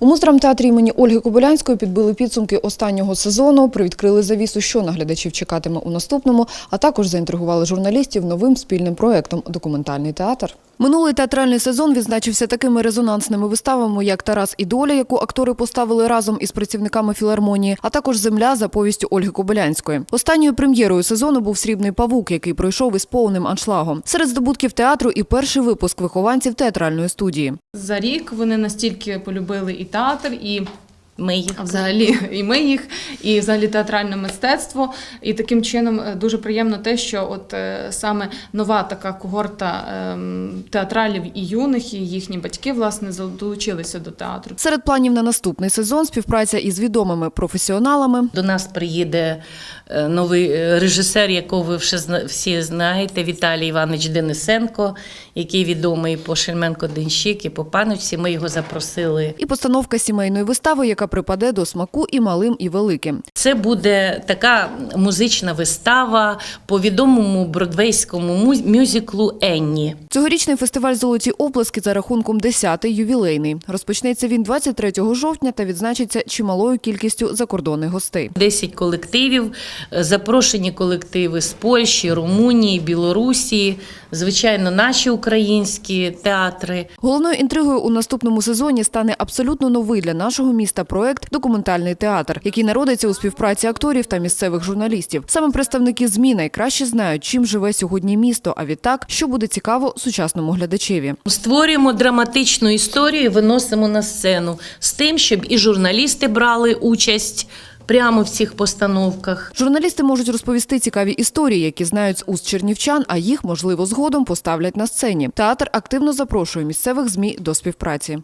У муздрамтеатрі імені Ольги Кобилянської підбили підсумки останнього сезону, привідкрили завісу, що наглядачів чекатиме у наступному, а також заінтригували журналістів новим спільним проектом Документальний театр. Минулий театральний сезон відзначився такими резонансними виставами, як Тарас і доля, яку актори поставили разом із працівниками філармонії, а також Земля за повістю Ольги Кобилянської. Останньою прем'єрою сезону був Срібний павук, який пройшов із повним аншлагом. Серед здобутків театру і перший випуск вихованців театральної студії. За рік вони настільки полюбили і театр, і Ми їх. взагалі і ми їх, і взагалі театральне мистецтво. І таким чином е, дуже приємно те, що от е, саме нова така когорта ем, театралів і юних, і їхні батьки власне долучилися до театру. Серед планів на наступний сезон співпраця із відомими професіоналами. До нас приїде е, новий режисер, якого ви вже всі знаєте, Віталій Іванович Денисенко, який відомий по Шельменко Денщик і по паночці. Ми його запросили. І постановка сімейної вистави, яка припаде до смаку і малим, і великим. Це буде така музична вистава по відомому бродвейському му- мюзиклу Енні. Цьогорічний фестиваль Золоті оплески за рахунком 10-й ювілейний. Розпочнеться він 23 жовтня та відзначиться чималою кількістю закордонних гостей. 10 колективів, запрошені колективи з Польщі, Румунії, Білорусі, звичайно, наші українські театри. Головною інтригою у наступному сезоні стане абсолютно новий для нашого міста проект Документальний театр, який народиться у співпраці акторів та місцевих журналістів. Саме представники ЗМІ найкраще знають, чим живе сьогодні місто, а відтак, що буде цікаво сучасному глядачеві. Створюємо драматичну історію, виносимо на сцену з тим, щоб і журналісти брали участь прямо в цих постановках. Журналісти можуть розповісти цікаві історії, які знають з уст чернівчан, а їх можливо згодом поставлять на сцені. Театр активно запрошує місцевих змі до співпраці.